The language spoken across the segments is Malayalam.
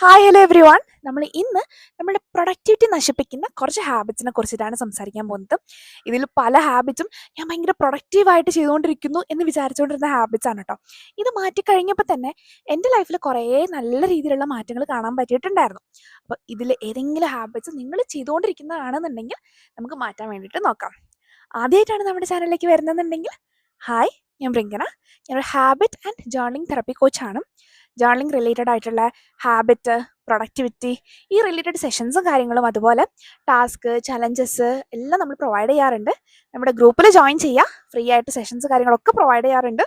ഹായ് ഹലോ എവ്രി വൺ നമ്മൾ ഇന്ന് നമ്മുടെ പ്രൊഡക്ടിവിറ്റി നശിപ്പിക്കുന്ന കുറച്ച് ഹാബിറ്റ്സിനെ കുറിച്ചിട്ടാണ് സംസാരിക്കാൻ പോകുന്നത്. ഇതിൽ പല ഹാബിറ്റ്സും ഞാൻ ഭയങ്കര പ്രൊഡക്റ്റീവായിട്ട് ചെയ്തുകൊണ്ടിരിക്കുന്നു എന്ന് വിചാരിച്ചുകൊണ്ടിരുന്ന ഹാബിറ്റ്സ് ആണ് കേട്ടോ ഇത് മാറ്റി കഴിഞ്ഞപ്പോൾ തന്നെ എന്റെ ലൈഫിൽ കുറേ നല്ല രീതിയിലുള്ള മാറ്റങ്ങൾ കാണാൻ പറ്റിയിട്ടുണ്ടായിരുന്നു. അപ്പോൾ ഇതിൽ ഏതെങ്കിലും ഹാബിറ്റ്സ് നിങ്ങൾ ചെയ്തുകൊണ്ടിരിക്കുന്നതാണെന്നുണ്ടെങ്കിൽ നമുക്ക് മാറ്റാൻ വേണ്ടിയിട്ട് നോക്കാം. ആദ്യമായിട്ടാണ് നമ്മുടെ ചാനലിലേക്ക് വരുന്നതെന്നുണ്ടെങ്കിൽ ഹായ് ഞാൻ പ്രിങ്കന ഞാനൊരു ഹാബിറ്റ് ആൻഡ് ജേർണിംഗ് തെറപ്പി കോച്ചാണ് ജേർണിംഗ് റിലേറ്റഡ് ആയിട്ടുള്ള ഹാബിറ്റ് പ്രൊഡക്ടിവിറ്റി ഈ റിലേറ്റഡ് സെഷൻസും കാര്യങ്ങളും അതുപോലെ ടാസ്ക് ചലഞ്ചസ് എല്ലാം നമ്മൾ പ്രൊവൈഡ് ചെയ്യാറുണ്ട്. നമ്മുടെ ഗ്രൂപ്പിൽ ജോയിൻ ചെയ്യുക ഫ്രീ ആയിട്ട് സെഷൻസ് കാര്യങ്ങളൊക്കെ പ്രൊവൈഡ് ചെയ്യാറുണ്ട്.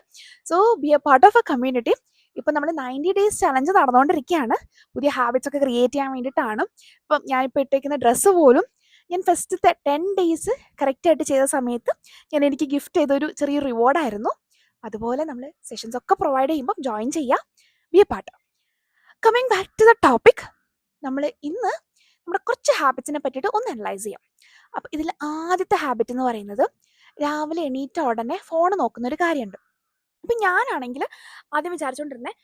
So be a part of a community ഇപ്പം നമ്മൾ നയന്റി ഡേയ്സ് ചലഞ്ച് നടന്നുകൊണ്ടിരിക്കുകയാണ്. പുതിയ ഹാബിറ്റ്സ് ഒക്കെ ക്രിയേറ്റ് ചെയ്യാൻ വേണ്ടിയിട്ടാണ്. ഇപ്പം ഞാനിപ്പോൾ ഇട്ടേക്കുന്ന ഡ്രസ്സ് പോലും ഞാൻ ഫസ്റ്റത്തെ ടെൻ ഡേയ്സ് കറക്റ്റായിട്ട് ചെയ്ത സമയത്ത് ഞാൻ എനിക്ക് ഗിഫ്റ്റ് ചെയ്തൊരു ചെറിയ റിവാർഡായിരുന്നു അതുപോലെ നമ്മൾ സെഷൻസ് ഒക്കെ പ്രൊവൈഡ് ചെയ്യുമ്പോൾ ജോയിൻ ചെയ്യുക. Be a coming back to the topic നമ്മൾ ഇന്ന് നമ്മുടെ കുറച്ച് ഹാബിറ്റ്സിനെ പറ്റിയിട്ട് ഒന്ന് അനലൈസ് ചെയ്യാം. അപ്പോൾ ഇതിൽ ആദ്യത്തെ ഹാബിറ്റ് എന്ന് പറയുന്നത് രാവിലെ എണീറ്റ ഉടനെ ഫോൺ നോക്കുന്ന ഒരു കാര്യമുണ്ട്. അപ്പം ഞാനാണെങ്കിൽ ആദ്യം വിചാരിച്ചുകൊണ്ടിരുന്നത്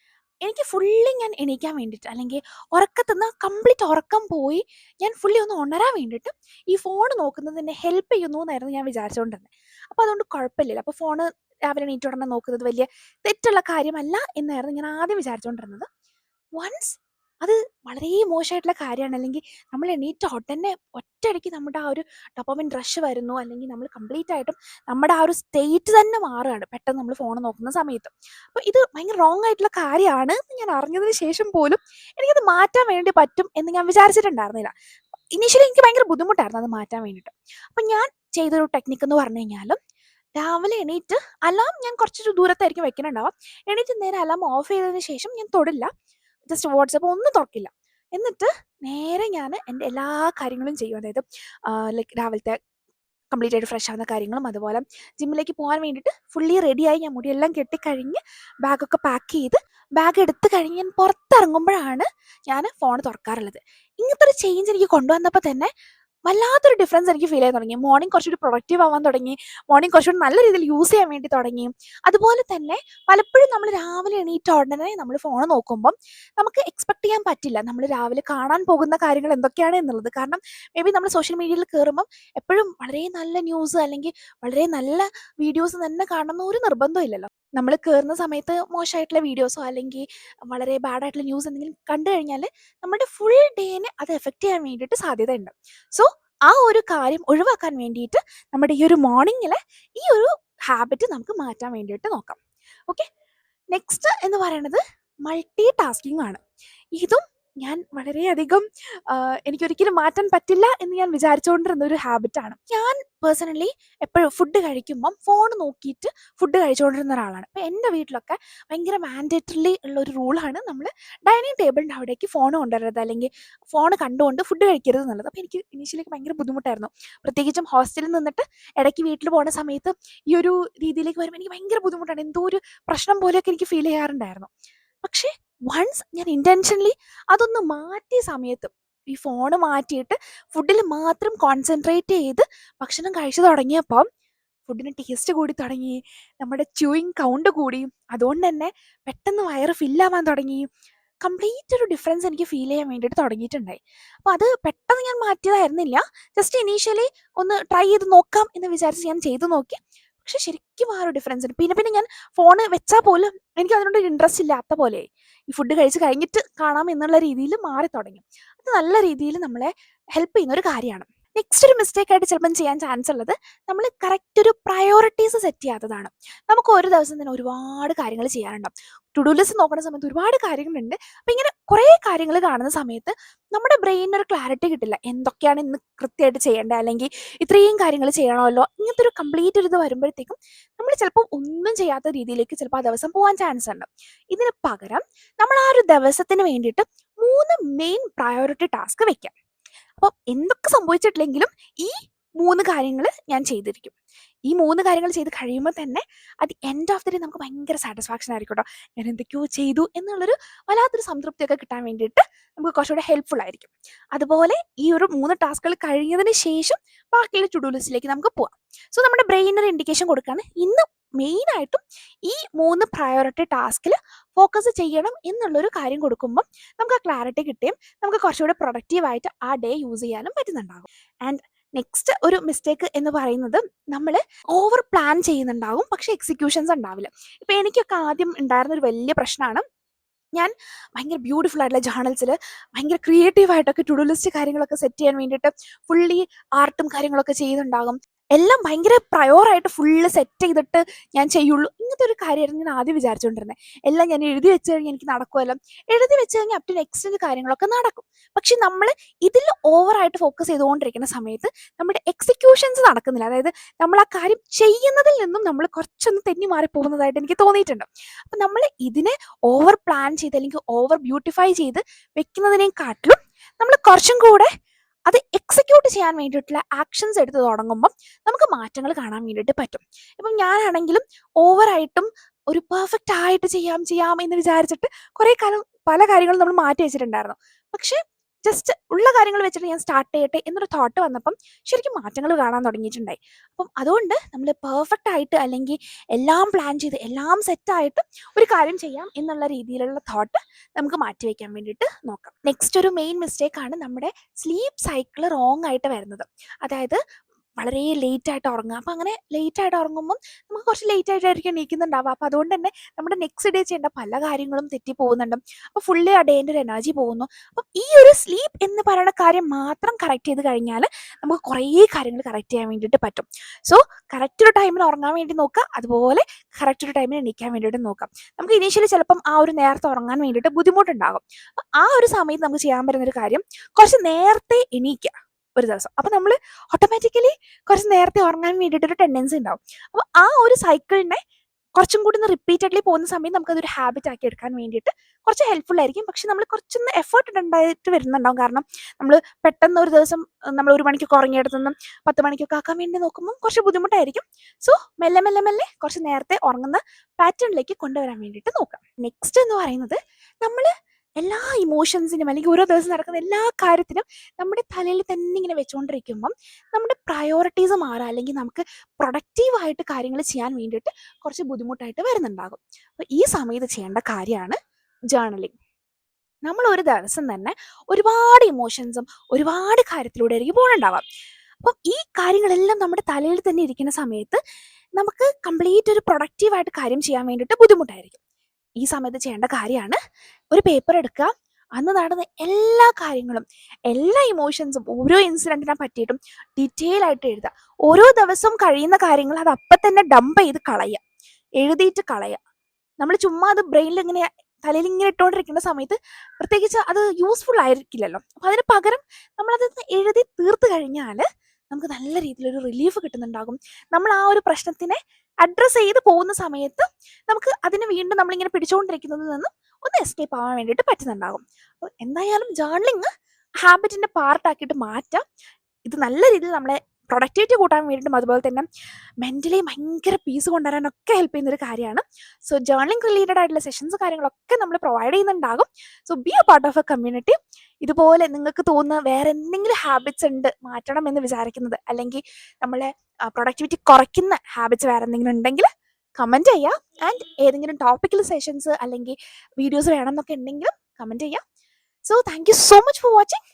എനിക്ക് ഫുള്ളി ഞാൻ എണീക്കാൻ വേണ്ടിയിട്ട് അല്ലെങ്കിൽ ഉറക്കത്തുനിന്ന് കംപ്ലീറ്റ് ഉറക്കം പോയി ഞാൻ ഫുള്ളി ഒന്ന് ഉണരാൻ വേണ്ടിയിട്ട് ഈ ഫോൺ നോക്കുന്നത് എന്നെ ഹെൽപ്പ് ചെയ്യുന്നു എന്നായിരുന്നു ഞാൻ വിചാരിച്ചുകൊണ്ടിരുന്നത് അപ്പോൾ അതുകൊണ്ട് കുഴപ്പമില്ല അപ്പോൾ ഫോണ് രാവിലെ എണീറ്റ് ഉടനെ നോക്കുന്നത് വലിയ തെറ്റുള്ള കാര്യമല്ല എന്നായിരുന്നു ഞാൻ ആദ്യം വിചാരിച്ചുകൊണ്ടിരുന്നത് വൺസ് അത് വളരെ മോശമായിട്ടുള്ള കാര്യമാണ്. അല്ലെങ്കിൽ നമ്മൾ എണീറ്റ ഉടനെ ഒറ്റയടിക്ക് നമ്മുടെ ആ ഒരു ഡോപ്പമിൻ റഷ് വരുന്നു. അല്ലെങ്കിൽ നമ്മൾ കംപ്ലീറ്റ് ആയിട്ടും നമ്മുടെ ആ ഒരു സ്റ്റേറ്റ് തന്നെ മാറുകയാണ്. പെട്ടെന്ന് നമ്മൾ ഫോൺ നോക്കുന്ന സമയത്ത്. അപ്പോൾ ഇത് ഭയങ്കര റോങ് ആയിട്ടുള്ള കാര്യമാണ് ഞാൻ അറിഞ്ഞതിന് ശേഷം പോലും എനിക്കത് മാറ്റാൻ വേണ്ടി പറ്റും എന്ന് ഞാൻ വിചാരിച്ചിട്ടുണ്ടായിരുന്നില്ല. ഇനീഷ്യലി എനിക്ക് ഭയങ്കര ബുദ്ധിമുട്ടായിരുന്നു അത് മാറ്റാൻ വേണ്ടിയിട്ട്. അപ്പം ഞാൻ ചെയ്തൊരു ടെക്നിക്ക് എന്ന് പറഞ്ഞു കഴിഞ്ഞാൽ രാവിലെ എണീറ്റ് അലാം ഞാൻ കുറച്ചൊരു ദൂരത്തായിരിക്കും വെക്കുന്നുണ്ടാവാം എണീറ്റ് നേരെ അലാം ഓഫ് ചെയ്തതിന് ശേഷം ഞാൻ തൊടില്ല. ജസ്റ്റ് വാട്സപ്പ് ഒന്നും തുറക്കില്ല. എന്നിട്ട് നേരെ ഞാൻ എന്റെ എല്ലാ കാര്യങ്ങളും ചെയ്യും. അതായത് ലൈക്ക് രാവിലത്തെ കംപ്ലീറ്റ് ആയിട്ട് ഫ്രഷ് ആവുന്ന കാര്യങ്ങളും അതുപോലെ ജിമ്മിലേക്ക് പോകാൻ വേണ്ടിയിട്ട് ഫുള്ളി റെഡിയായി ഞാൻ മുടിയെല്ലാം കെട്ടിക്കഴിഞ്ഞ് ബാഗൊക്കെ പാക്ക് ചെയ്ത് ബാഗ് എടുത്ത് കഴിഞ്ഞ് ഞാൻ പുറത്തിറങ്ങുമ്പോഴാണ് ഞാൻ ഫോൺ തുറക്കാറുള്ളത്. ഇങ്ങനത്തെ ഒരു ചേഞ്ച് എനിക്ക് കൊണ്ടുവന്നപ്പോൾ തന്നെ വല്ലാത്തൊരു ഡിഫറൻസ് എനിക്ക് ഫീൽ ചെയ്യാൻ തുടങ്ങി. മോർണിംഗ് കുറച്ചുകൂടി പ്രൊഡക്റ്റീവ് ആവാൻ തുടങ്ങി. മോർണിംഗ് കുറച്ചുകൂടി നല്ല രീതിയിൽ യൂസ് ചെയ്യാൻ വേണ്ടി തുടങ്ങി. അതുപോലെ തന്നെ പലപ്പോഴും നമ്മൾ രാവിലെ എണീറ്റ ഉടനെ നമ്മൾ ഫോൺ നോക്കുമ്പം നമുക്ക് എക്സ്പെക്ട് ചെയ്യാൻ പറ്റില്ല. നമ്മൾ രാവിലെ കാണാൻ പോകുന്ന കാര്യങ്ങൾ എന്തൊക്കെയാണ് എന്നുള്ളത്. കാരണം മേ ബി നമ്മൾ സോഷ്യൽ മീഡിയയിൽ കയറുമ്പം എപ്പോഴും വളരെ നല്ല ന്യൂസ് അല്ലെങ്കിൽ വളരെ നല്ല വീഡിയോസ് തന്നെ കാണണമെന്ന് ഒരു നിർബന്ധം ഇല്ലല്ലോ. നമ്മൾ കയറുന്ന സമയത്ത് മോശമായിട്ടുള്ള വീഡിയോസോ അല്ലെങ്കിൽ വളരെ ബാഡ് ആയിട്ടുള്ള ന്യൂസ് എന്തെങ്കിലും കണ്ടു കഴിഞ്ഞാൽ നമ്മുടെ ഫുൾ ഡേനെ അത് എഫക്റ്റ് ചെയ്യാൻ വേണ്ടിയിട്ട് സാധ്യതയുണ്ട്. സോ ആ ഒരു കാര്യം ഒഴിവാക്കാൻ വേണ്ടിയിട്ട് നമ്മുടെ ഈ ഒരു മോർണിംഗിലെ ഈ ഒരു ഹാബിറ്റ് നമുക്ക് മാറ്റാൻ വേണ്ടിയിട്ട് നോക്കാം. ഓക്കെ നെക്സ്റ്റ് എന്ന് പറയുന്നത് മൾട്ടി ടാസ്കിംഗ് ആണ്. ഇതും ഞാൻ വളരെയധികം എനിക്കൊരിക്കലും മാറ്റാൻ പറ്റില്ല എന്ന് ഞാൻ വിചാരിച്ചുകൊണ്ടിരുന്ന ഒരു ഹാബിറ്റാണ് ഞാൻ പേഴ്സണലി എപ്പോഴും ഫുഡ് കഴിക്കുമ്പം ഫോൺ നോക്കിയിട്ട് ഫുഡ് കഴിച്ചുകൊണ്ടിരുന്ന ഒരാളാണ്. അപ്പോൾ എന്റെ വീട്ടിലൊക്കെ ഭയങ്കര മാൻഡേറ്ററിലി ഉള്ള ഒരു റൂളാണ് നമ്മൾ ഡൈനിങ് ടേബിളിന്റെ അവിടേക്ക് ഫോൺ കൊണ്ടുവരരുത് അല്ലെങ്കിൽ ഫോൺ കണ്ടുകൊണ്ട് ഫുഡ് കഴിക്കരുത് എന്നുള്ളത്. അപ്പോൾ എനിക്ക് ഇനീഷ്യലേക്ക് ഭയങ്കര ബുദ്ധിമുട്ടായിരുന്നു. പ്രത്യേകിച്ചും ഹോസ്റ്റലിൽ നിന്നിട്ട് ഇടയ്ക്ക് വീട്ടിൽ പോകുന്ന സമയത്ത് ഈ ഒരു രീതിയിലേക്ക് വരുമ്പോൾ എനിക്ക് ഭയങ്കര ബുദ്ധിമുട്ടാണ്. എന്തോ ഒരു പ്രശ്നം പോലെയൊക്കെ എനിക്ക് ഫീൽ ചെയ്യാറുണ്ടായിരുന്നു. പക്ഷേ വൺസ് ഞാൻ ഇന്റൻഷനലി അതൊന്ന് മാറ്റിയ സമയത്ത് ഈ ഫോൺ മാറ്റിയിട്ട് ഫുഡിൽ മാത്രം കോൺസെൻട്രേറ്റ് ചെയ്ത് ഭക്ഷണം കഴിച്ചു തുടങ്ങിയപ്പം ഫുഡിന് ടേസ്റ്റ് കൂടി തുടങ്ങി നമ്മുടെ ച്യൂയിങ് കൗണ്ട് കൂടി. അതുകൊണ്ട് തന്നെ പെട്ടെന്ന് വയറ് ഫില്ലാവാൻ തുടങ്ങി. കംപ്ലീറ്റ് ഒരു ഡിഫറൻസ് എനിക്ക് ഫീൽ ചെയ്യാൻ വേണ്ടിയിട്ട് തുടങ്ങിയിട്ടുണ്ടായി. അപ്പോൾ അത് പെട്ടെന്ന് ഞാൻ മാറ്റിയതായിരുന്നില്ല. ജസ്റ്റ് ഇനീഷ്യലി ഒന്ന് ട്രൈ ചെയ്ത് നോക്കാം എന്ന് വിചാരിച്ച് ഞാൻ ചെയ്തു നോക്കി. പക്ഷെ ശരിക്കും ആ ഒരു ഡിഫറൻസ് ഉണ്ട്. പിന്നെ പിന്നെ ഞാൻ ഫോൺ വെച്ചാൽ പോലും എനിക്ക് അതിനോട് ഇൻട്രസ്റ്റ് ഇല്ലാത്ത പോലെ ഈ ഫുഡ് കഴിച്ച് കഴിഞ്ഞിട്ട് കാണാം എന്നുള്ള രീതിയിൽ മാറി തുടങ്ങി അത് നല്ല രീതിയിൽ നമ്മളെ ഹെൽപ്പ് ചെയ്യുന്ന ഒരു കാര്യമാണ്. നെക്സ്റ്റ് ഒരു മിസ്റ്റേക്ക് ആയിട്ട് ചിലപ്പം ചെയ്യാൻ ചാൻസ് ഉള്ളത് നമ്മൾ കറക്റ്റ് ഒരു പ്രയോറിറ്റീസ് സെറ്റ് ചെയ്യാത്തതാണ്. നമുക്ക് ഒരു ദിവസം തന്നെ ഒരുപാട് കാര്യങ്ങൾ ചെയ്യാനുണ്ടാവും. ടു ഡു ലിസ്റ്റ് നോക്കുന്ന സമയത്ത് ഒരുപാട് കാര്യങ്ങളുണ്ട്. അപ്പം ഇങ്ങനെ കുറേ കാര്യങ്ങൾ കാണുന്ന സമയത്ത് നമ്മുടെ ബ്രെയിനിന് ഒരു ക്ലാരിറ്റി കിട്ടില്ല. എന്തൊക്കെയാണ് ഇന്ന് കൃത്യമായിട്ട് ചെയ്യേണ്ടത്? അല്ലെങ്കിൽ ഇത്രയും കാര്യങ്ങൾ ചെയ്യണമല്ലോ? ഇങ്ങനത്തെ ഒരു കംപ്ലീറ്റ് ഒരു ഇത് വരുമ്പോഴത്തേക്കും നമ്മൾ ചിലപ്പോൾ ഒന്നും ചെയ്യാത്ത രീതിയിലേക്ക് ചിലപ്പോൾ ആ ദിവസം പോകാൻ ചാൻസ് ഉണ്ട്. ഇതിന് പകരം നമ്മൾ ആ ഒരു ദിവസത്തിന് വേണ്ടിയിട്ട് മൂന്ന് മെയിൻ പ്രയോറിറ്റി ടാസ്ക് വെക്കാം അപ്പം എന്തൊക്കെ സംഭവിച്ചിട്ടില്ലെങ്കിലും ഈ മൂന്ന് കാര്യങ്ങൾ ഞാൻ ചെയ്തിരിക്കും. ഈ മൂന്ന് കാര്യങ്ങൾ ചെയ്ത് കഴിയുമ്പോൾ തന്നെ അത് എൻഡ് ഓഫ് ദി ഡേ നമുക്ക് ഭയങ്കര സാറ്റിസ്ഫാക്ഷൻ ആയിരിക്കും കേട്ടോ ഞാൻ എന്തൊക്കെയോ ചെയ്തു എന്നുള്ളൊരു വല്ലാത്തൊരു സംതൃപ്തിയൊക്കെ കിട്ടാൻ വേണ്ടിയിട്ട് നമുക്ക് കുറച്ചുകൂടെ ഹെൽപ്ഫുൾ ആയിരിക്കും. അതുപോലെ ഈ ഒരു മൂന്ന് ടാസ്കുകൾ കഴിഞ്ഞതിന് ശേഷം ബാക്കിയുള്ള ടു ഡു ലിസ്റ്റിലേക്ക് നമുക്ക് പോവാം. സോ നമ്മുടെ ബ്രെയിനൊരു ഇൻഡിക്കേഷൻ കൊടുക്കുകയാണ് ഇന്ന് മെയിനായിട്ടും ഈ മൂന്ന് പ്രയോറിറ്റി ടാസ്കിൽ ഫോക്കസ് ചെയ്യണം എന്നുള്ളൊരു കാര്യം കൊടുക്കുമ്പം നമുക്ക് ആ ക്ലാരിറ്റി കിട്ടുകയും നമുക്ക് കുറച്ചുകൂടി പ്രൊഡക്റ്റീവായിട്ട് ആ ഡേ യൂസ് ചെയ്യാനും പറ്റുന്നുണ്ടാകും. ആൻഡ് നെക്സ്റ്റ് ഒരു മിസ്റ്റേക്ക് എന്ന് പറയുന്നത് നമ്മൾ ഓവർ പ്ലാൻ ചെയ്യുന്നുണ്ടാകും പക്ഷെ എക്സിക്യൂഷൻസ് ഉണ്ടാവില്ല. ഇപ്പം എനിക്കൊക്കെ ആദ്യം ഉണ്ടായിരുന്ന ഒരു വലിയ പ്രശ്നമാണ്. ഞാൻ ഭയങ്കര ബ്യൂട്ടിഫുൾ ആയിട്ടുള്ള ജേണൽസിൽ ഭയങ്കര ക്രിയേറ്റീവായിട്ടൊക്കെ ടു ലിസ്റ്റ് കാര്യങ്ങളൊക്കെ സെറ്റ് ചെയ്യാൻ വേണ്ടിയിട്ട് ഫുള്ളി ആർട്ടും കാര്യങ്ങളൊക്കെ ചെയ്യുന്നുണ്ടാകും എല്ലാം ഭയങ്കര പ്രയോറായിട്ട് ഫുള്ള് സെറ്റ് ചെയ്തിട്ട് ഞാൻ ചെയ്യുള്ളൂ. ഇങ്ങനത്തെ ഒരു കാര്യമായിരുന്നു ഞാൻ ആദ്യം വിചാരിച്ചുകൊണ്ടിരുന്നത് എല്ലാം ഞാൻ എഴുതി വെച്ച് കഴിഞ്ഞാൽ എനിക്ക് നടക്കുമല്ലോ എഴുതി വെച്ച് കഴിഞ്ഞാൽ അപ് നെക്സ്റ്റ് കാര്യങ്ങളൊക്കെ നടക്കും. പക്ഷെ നമ്മൾ ഇതിൽ ഓവറായിട്ട് ഫോക്കസ് ചെയ്തുകൊണ്ടിരിക്കുന്ന സമയത്ത് നമ്മുടെ എക്സിക്യൂഷൻസ് നടക്കുന്നില്ല. അതായത് നമ്മൾ ആ കാര്യം ചെയ്യുന്നതിൽ നിന്നും നമ്മൾ കുറച്ചൊന്ന് തെന്നി മാറി പോകുന്നതായിട്ട് എനിക്ക് തോന്നിയിട്ടുണ്ട്. അപ്പം നമ്മൾ ഇതിനെ ഓവർ പ്ലാൻ ചെയ്ത് അല്ലെങ്കിൽ ഓവർ ബ്യൂട്ടിഫൈ ചെയ്ത് വെക്കുന്നതിനെക്കാട്ടിലും നമ്മൾ കുറച്ചും കൂടെ അത് എക്സിക്യൂട്ട് ചെയ്യാൻ വേണ്ടിയിട്ടുള്ള ആക്ഷൻസ് എടുത്ത് തുടങ്ങുമ്പം നമുക്ക് മാറ്റങ്ങൾ കാണാൻ വേണ്ടിയിട്ട് പറ്റും. ഇപ്പം ഞാനാണെങ്കിലും ഓവറായിട്ടും ഒരു പെർഫെക്റ്റ് ആയിട്ട് ചെയ്യാം ചെയ്യാം എന്ന് വിചാരിച്ചിട്ട് കുറേ കാലം പല കാര്യങ്ങളും നമ്മൾ മാറ്റി വെച്ചിട്ടുണ്ടായിരുന്നു. പക്ഷേ ജസ്റ്റ് ഉള്ള കാര്യങ്ങൾ വെച്ചിട്ട് ഞാൻ സ്റ്റാർട്ട് ചെയ്യട്ടെ എന്നൊരു തോട്ട് വന്നപ്പം ശരിക്കും മാറ്റങ്ങൾ കാണാൻ തുടങ്ങിയിട്ടുണ്ടായി. അപ്പം അതുകൊണ്ട് നമ്മൾ പെർഫെക്റ്റ് ആയിട്ട് അല്ലെങ്കിൽ എല്ലാം പ്ലാൻ ചെയ്ത് എല്ലാം സെറ്റ് ആയിട്ട് ഒരു കാര്യം ചെയ്യാം എന്നുള്ള രീതിയിലുള്ള തോട്ട് നമുക്ക് മാറ്റി വയ്ക്കാൻ വേണ്ടിയിട്ട് നോക്കാം. നെക്സ്റ്റ് ഒരു മെയിൻ മിസ്റ്റേക്ക് ആണ് നമ്മുടെ സ്ലീപ്പ് സൈക്കിൾ റോങ് ആയിട്ട് വരുന്നത്. അതായത് വളരെ ലേറ്റ് ആയിട്ട് ഉറങ്ങുക. അപ്പം അങ്ങനെ ലേറ്റ് ആയിട്ട് ഉറങ്ങുമ്പം നമുക്ക് കുറച്ച് ലേറ്റ് ആയിട്ടായിരിക്കും എണീക്കുന്നുണ്ടാവുക. അപ്പം അതുകൊണ്ട് തന്നെ നമ്മുടെ നെക്സ്റ്റ് ഡേ ചെയ്യേണ്ട പല കാര്യങ്ങളും തെറ്റി പോകുന്നുണ്ട്. അപ്പോൾ ഫുള്ളി ആ ഡേന്റെ ഒരു എനർജി പോകുന്നു. അപ്പം ഈ ഒരു സ്ലീപ്പ് എന്ന് പറയുന്ന കാര്യം മാത്രം കറക്റ്റ് ചെയ്ത് കഴിഞ്ഞാൽ നമുക്ക് കുറേ കാര്യങ്ങൾ കറക്റ്റ് ചെയ്യാൻ വേണ്ടിയിട്ട് പറ്റും. സോ കറക്റ്റ് ഒരു ടൈമിൽ ഉറങ്ങാൻ വേണ്ടി നോക്കുക. അതുപോലെ കറക്റ്റ് ഒരു ടൈമിൽ എണീക്കാൻ വേണ്ടിയിട്ട് നോക്കാം നമുക്ക് ഇനീഷ്യലി ചിലപ്പം ആ ഒരു നേരത്തെ ഉറങ്ങാൻ വേണ്ടിയിട്ട് ബുദ്ധിമുട്ടുണ്ടാകും. ആ ഒരു സമയത്ത് നമുക്ക് ചെയ്യാൻ പറ്റുന്ന ഒരു കാര്യം കുറച്ച് നേരത്തെ എണീക്കുക. ഒരു ദിവസം. അപ്പം നമ്മൾ ഓട്ടോമാറ്റിക്കലി കുറച്ച് നേരത്തെ ഉറങ്ങാൻ വേണ്ടിയിട്ടൊരു ടെൻഡൻസി ഉണ്ടാവും. അപ്പോൾ ആ ഒരു സൈക്കിളിനെ കുറച്ചും കൂടി ഒന്ന് റിപ്പീറ്റഡ്ലി പോകുന്ന സമയം നമുക്കതൊരു ഹാബിറ്റ് ആക്കി എടുക്കാൻ വേണ്ടിയിട്ട് കുറച്ച് ഹെൽപ്ഫുൾ ആയിരിക്കും. പക്ഷെ നമ്മൾ കുറച്ചൊന്ന് എഫേർട്ട് ഉണ്ടായിട്ട് വരുന്നുണ്ടാവും. കാരണം നമ്മൾ പെട്ടെന്ന് ഒരു ദിവസം നമ്മൾ ഒരു മണിക്കൊക്കെ ഉറങ്ങിയെടുത്തുനിന്നും പത്ത് മണിക്കൊക്കെ ആക്കാൻ വേണ്ടി നോക്കുമ്പോൾ കുറച്ച് ബുദ്ധിമുട്ടായിരിക്കും. സോ മെല്ലെ മെല്ലെ മെല്ലെ കുറച്ച് നേരത്തെ ഉറങ്ങുന്ന പാറ്റേണിലേക്ക് കൊണ്ടുവരാൻ വേണ്ടിയിട്ട് നോക്കാം. നെക്സ്റ്റ് എന്ന് പറയുന്നത് നമ്മൾ എല്ലാ ഇമോഷൻസിനും അല്ലെങ്കിൽ ഓരോ ദിവസം നടക്കുന്ന എല്ലാ കാര്യത്തിനും നമ്മുടെ തലയിൽ തന്നെ ഇങ്ങനെ വെച്ചുകൊണ്ടിരിക്കുമ്പം നമ്മുടെ പ്രയോറിറ്റീസ് മാറുക അല്ലെങ്കിൽ നമുക്ക് പ്രൊഡക്റ്റീവായിട്ട് കാര്യങ്ങൾ ചെയ്യാൻ വേണ്ടിയിട്ട് കുറച്ച് ബുദ്ധിമുട്ടായിട്ട് വരുന്നുണ്ടാകും. അപ്പോൾ ഈ സമയത്ത് ചെയ്യേണ്ട കാര്യമാണ് ജേർണലിങ് നമ്മൾ ഒരു ദിവസം തന്നെ ഒരുപാട് ഇമോഷൻസും ഒരുപാട് കാര്യത്തിലൂടെ ആയിരിക്കും പോകണുണ്ടാവാം അപ്പം ഈ കാര്യങ്ങളെല്ലാം നമ്മുടെ തലയിൽ തന്നെ ഇരിക്കുന്ന സമയത്ത് നമുക്ക് കംപ്ലീറ്റ് ഒരു പ്രൊഡക്റ്റീവായിട്ട് കാര്യം ചെയ്യാൻ വേണ്ടിയിട്ട് ബുദ്ധിമുട്ടായിരിക്കും. ഈ സമയത്ത് ചെയ്യേണ്ട കാര്യമാണ്. ഒരു പേപ്പർ എടുക്കുക. അന്ന് നടന്ന എല്ലാ കാര്യങ്ങളും എല്ലാ ഇമോഷൻസും ഓരോ ഇൻസിഡന്റിനെ പറ്റിയിട്ടും ഡീറ്റെയിൽ ആയിട്ട് എഴുതുക. ഓരോ ദിവസവും കഴിയുന്ന കാര്യങ്ങൾ അത് അപ്പം തന്നെ ഡംപ് ചെയ്ത് കളയുക. എഴുതിയിട്ട് കളയുക. നമ്മൾ ചുമ്മാ അത് ബ്രെയിനിൽ ഇങ്ങനെ തലയിൽ ഇങ്ങനെ ഇട്ടുകൊണ്ടിരിക്കുന്ന സമയത്ത് പ്രത്യേകിച്ച് അത് യൂസ്ഫുൾ ആയിരിക്കില്ലല്ലോ. അപ്പം അതിന് പകരം നമ്മളത് എഴുതി തീർത്ത് കഴിഞ്ഞാൽ നമുക്ക് നല്ല രീതിയിലൊരു റിലീഫ് കിട്ടുന്നുണ്ടാകും. നമ്മൾ ആ ഒരു പ്രശ്നത്തിനെ അഡ്രസ്സ് ചെയ്ത് പോകുന്ന സമയത്ത് നമുക്ക് അതിനെ വീണ്ടും നമ്മളിങ്ങനെ പിടിച്ചുകൊണ്ടിരിക്കുന്നതിൽ നിന്നും ഒന്ന് എസ്കേപ്പ് ആവാൻ വേണ്ടിയിട്ട് പറ്റുന്നുണ്ടാകും. അപ്പോൾ എന്തായാലും ജേർണലിങ് ഹാബിറ്റിന്റെ പാർട്ടാക്കിയിട്ട് മാറ്റാം. ഇത് നല്ല രീതിയിൽ നമ്മളെ പ്രൊഡക്ടിവിറ്റി കൂട്ടാൻ വേണ്ടിയിട്ടും അതുപോലെ തന്നെ മെന്റലി ഭയങ്കര പീസ് കൊണ്ടുവരാനൊക്കെ ഹെൽപ്പ് ചെയ്യുന്ന ഒരു കാര്യമാണ്. സോ ജേർണലിംഗ് റിലേറ്റഡ് ആയിട്ടുള്ള സെഷൻസ് കാര്യങ്ങളൊക്കെ നമ്മൾ provide ചെയ്യുന്നുണ്ടാകും. So be a part of a community ഇതുപോലെ നിങ്ങൾക്ക് തോന്നുന്ന വേറെ എന്തെങ്കിലും ഹാബിറ്റ്സ് ഉണ്ട് മാറ്റണം എന്ന് വിചാരിക്കുന്നത് അല്ലെങ്കിൽ നമ്മളെ പ്രൊഡക്ടിവിറ്റി കുറയ്ക്കുന്ന ഹാബിറ്റ്സ് വേറെ എന്തെങ്കിലും ഉണ്ടെങ്കിൽ കമന്റ് ചെയ്യുക ആൻഡ് ഏതെങ്കിലും ടോപ്പിക്കൽ സെഷൻസ് അല്ലെങ്കിൽ വീഡിയോസ് വേണം എന്നൊക്കെ ഉണ്ടെങ്കിലും കമന്റ് ചെയ്യുക so thank you so much for watching